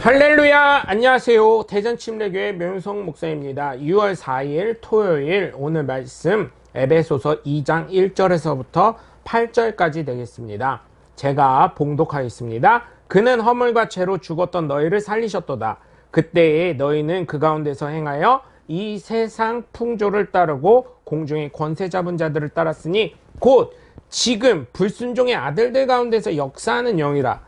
할렐루야. 안녕하세요. 대전침례교회 명성 목사입니다. 6월 4일 토요일 오늘 말씀 에베소서 2장 1절에서부터 8절까지 되겠습니다. 제가 봉독하겠습니다. 그는 허물과 죄로 죽었던 너희를 살리셨도다. 그때에 너희는 그 가운데서 행하여 이 세상 풍조를 따르고 공중의 권세 잡은 자들을 따랐으니 곧 지금 불순종의 아들들 가운데서 역사하는 영이라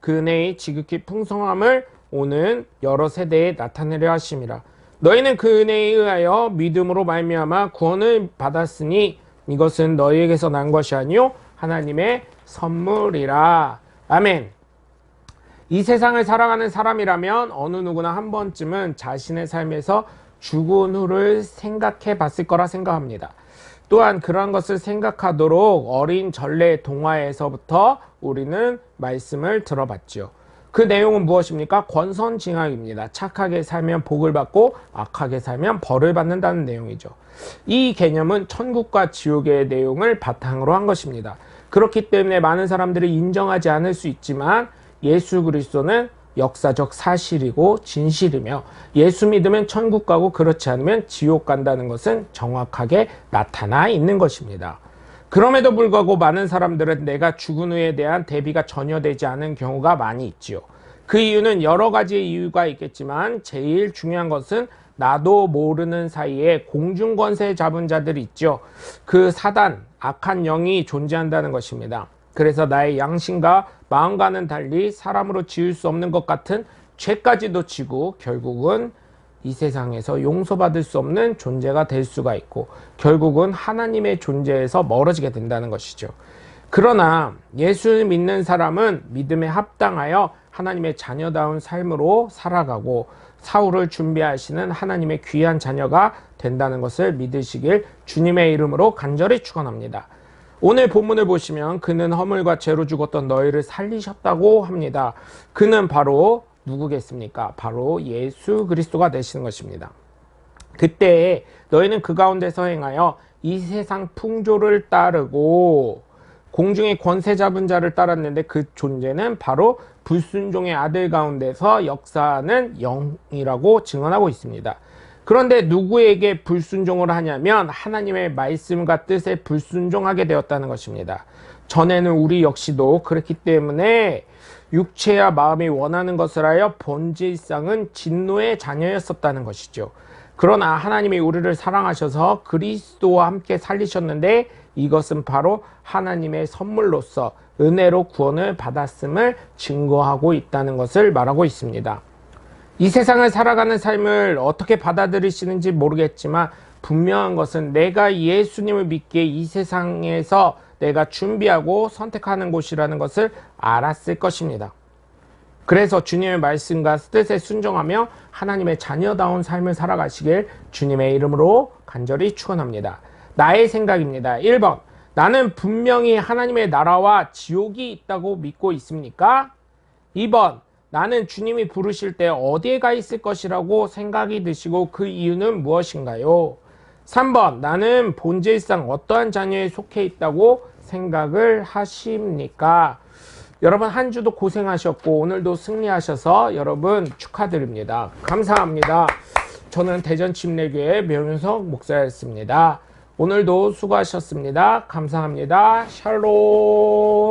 그 은혜의 지극히 풍성함을 오는 여러 세대에 나타내려 하심이라. 너희는 그 은혜에 의하여 믿음으로 말미암아 구원을 받았으니 이것은 너희에게서 난 것이 아니요 하나님의 선물이라. 아멘. 이 세상을 살아가는 사람이라면 어느 누구나 한 번쯤은 자신의 삶에서 죽은 후를 생각해 봤을 거라 생각합니다. 또한 그러한 것을 생각하도록 어린 전래 동화에서부터 우리는 말씀을 들어봤죠. 그 내용은 무엇입니까? 권선징악입니다. 착하게 살면 복을 받고 악하게 살면 벌을 받는다는 내용이죠. 이 개념은 천국과 지옥의 내용을 바탕으로 한 것입니다. 그렇기 때문에 많은 사람들이 인정하지 않을 수 있지만 예수 그리스도는 역사적 사실이고 진실이며 예수 믿으면 천국 가고 그렇지 않으면 지옥 간다는 것은 정확하게 나타나 있는 것입니다. 그럼에도 불구하고 많은 사람들은 내가 죽은 후에 대한 대비가 전혀 되지 않은 경우가 많이 있지요. 그 이유는 여러 가지 이유가 있겠지만 제일 중요한 것은 나도 모르는 사이에 공중권세 잡은 자들이 있죠. 그 사단, 악한 영이 존재한다는 것입니다. 그래서 나의 양심과 마음과는 달리 사람으로 지을 수 없는 것 같은 죄까지도 지고 결국은 이 세상에서 용서받을 수 없는 존재가 될 수가 있고 결국은 하나님의 존재에서 멀어지게 된다는 것이죠. 그러나 예수를 믿는 사람은 믿음에 합당하여 하나님의 자녀다운 삶으로 살아가고 사울을 준비하시는 하나님의 귀한 자녀가 된다는 것을 믿으시길 주님의 이름으로 간절히 축원합니다. 오늘 본문을 보시면 그는 허물과 죄로 죽었던 너희를 살리셨다고 합니다. 그는 바로 누구겠습니까? 바로 예수 그리스도가 되시는 것입니다. 그때 너희는 그 가운데서 행하여 이 세상 풍조를 따르고 공중의 권세 잡은 자를 따랐는데 그 존재는 바로 불순종의 아들 가운데서 역사하는 영이라고 증언하고 있습니다. 그런데 누구에게 불순종을 하냐면 하나님의 말씀과 뜻에 불순종하게 되었다는 것입니다. 전에는 우리 역시도 그렇기 때문에 육체와 마음이 원하는 것을 하여 본질상은 진노의 자녀였었다는 것이죠. 그러나 하나님이 우리를 사랑하셔서 그리스도와 함께 살리셨는데 이것은 바로 하나님의 선물로서 은혜로 구원을 받았음을 증거하고 있다는 것을 말하고 있습니다. 이 세상을 살아가는 삶을 어떻게 받아들이시는지 모르겠지만 분명한 것은 내가 예수님을 믿기에 이 세상에서 내가 준비하고 선택하는 곳이라는 것을 알았을 것입니다. 그래서 주님의 말씀과 뜻에 순종하며 하나님의 자녀다운 삶을 살아가시길 주님의 이름으로 간절히 축원합니다. 나의 생각입니다. 1번. 나는 분명히 하나님의 나라와 지옥이 있다고 믿고 있습니까? 2번. 나는 주님이 부르실 때 어디에 가 있을 것이라고 생각이 드시고 그 이유는 무엇인가요? 3번. 나는 본질상 어떠한 자녀에 속해 있다고 생각을 하십니까? 여러분 한 주도 고생하셨고 오늘도 승리하셔서 여러분 축하드립니다. 감사합니다. 저는 대전 침례교회 명윤석 목사였습니다. 오늘도 수고하셨습니다. 감사합니다. 샬롬.